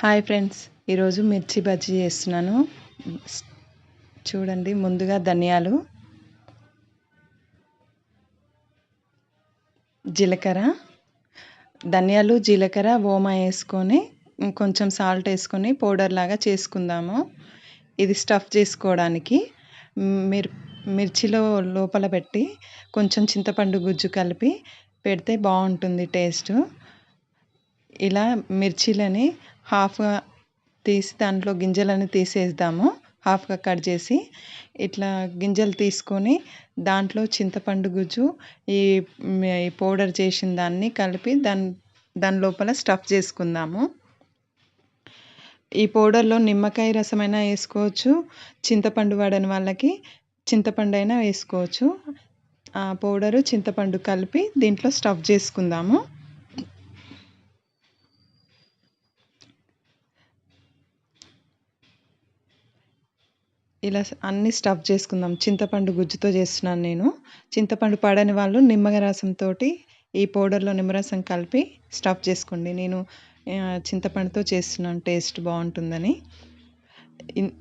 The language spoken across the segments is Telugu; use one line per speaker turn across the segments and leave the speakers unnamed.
హాయ్ ఫ్రెండ్స్ ఈరోజు మిర్చి బజ్జీ చేస్తున్నాను. చూడండి ముందుగా ధనియాలు జీలకర్ర. ధనియాలు జీలకర్ర ఓమా వేసుకొని కొంచెం సాల్ట్ వేసుకొని పౌడర్ లాగా చేసుకుందాము. ఇది స్టఫ్ చేసుకోవడానికి. మిర్ మిర్చిలో లోపల పెట్టి కొంచెం చింతపండు గుజ్జు కలిపి పెడితే బాగుంటుంది టేస్ట్ ఇలా మిర్చిలని హాఫ్గా తీసి దాంట్లో గింజలని తీసేద్దాము. హాఫ్గా కట్ చేసి ఇట్లా గింజలు తీసుకొని దాంట్లో చింతపండు గుజ్జు ఈ పౌడర్ చేసిన దాన్ని కలిపి దాని దాని లోపల స్టఫ్ చేసుకుందాము. ఈ పౌడర్లో నిమ్మకాయ రసమైనా వేసుకోవచ్చు చింతపండు వాడని వాళ్ళకి చింతపండు అయినా వేసుకోవచ్చు. ఆ పౌడరు చింతపండు కలిపి దీంట్లో స్టఫ్ చేసుకుందాము. ఇలా అన్నీ స్టఫ్ చేసుకుందాం. చింతపండు గుజ్జుతో చేస్తున్నాను నేను. చింతపండు పడని వాళ్ళు నిమ్మరసంతో ఈ పౌడర్లో నిమ్మరసం కలిపి స్టఫ్ చేసుకోండి. నేను చింతపండుతో చేస్తున్నాను. టేస్ట్ బాగుంటుందని.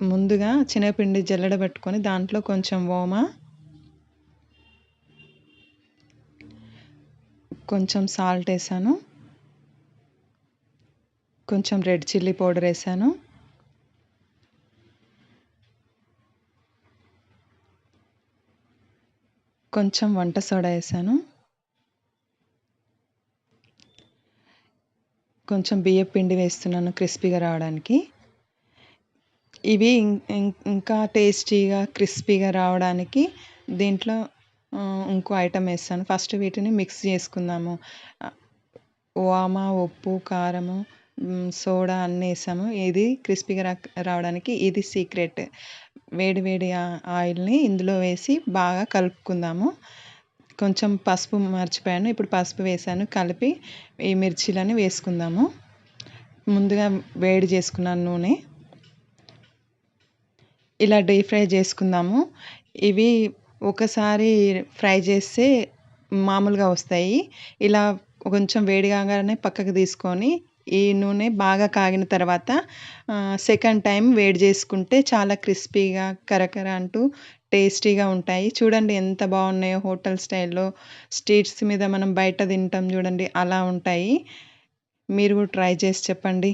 ముందుగా శనగపిండి జల్లెడ పెట్టుకొని దాంట్లో కొంచెం ఓమ కొంచెం సాల్ట్ వేసాను. కొంచెం రెడ్ చిల్లీ పౌడర్ వేసాను. కొంచెం వంట సోడా వేసాను. కొంచెం బియ్యం పిండి వేస్తున్నాను క్రిస్పీగా రావడానికి. ఇవి ఇంకా టేస్టీగా క్రిస్పీగా రావడానికి దీంట్లో ఇంకో ఐటమ్ వేస్తాను. ఫస్ట్ వీటిని మిక్స్ చేసుకుందాము. వామ ఉప్పు కారము సోడా అన్నీ వేసాము. ఇది క్రిస్పీగా రావడానికి ఇది సీక్రెట్. వేడి వేడి ఆయిల్ని ఇందులో వేసి బాగా కలుపుకుందాము. కొంచెం పసుపు మర్చిపోయాను. ఇప్పుడు పసుపు వేసాను. కలిపి ఈ మిర్చీలని వేసుకుందాము. ముందుగా వేడి చేసుకున్నాను నూనె. ఇలా డీప్ ఫ్రై చేసుకుందాము. ఇవి ఒకసారి ఫ్రై చేస్తే మామూలుగా వస్తాయి. ఇలా కొంచెం వేడి కాగానే పక్కకు తీసుకొని ఈ నూనె బాగా కాగిన తర్వాత సెకండ్ టైం వేడి చేసుకుంటే చాలా క్రిస్పీగా కరకర అంటూ టేస్టీగా ఉంటాయి. చూడండి ఎంత బాగున్నాయో హోటల్ స్టైల్లో. స్ట్రీట్స్ మీద మనం బయట తింటాం చూడండి అలా ఉంటాయి. మీరు కూడా ట్రై చేసి చెప్పండి.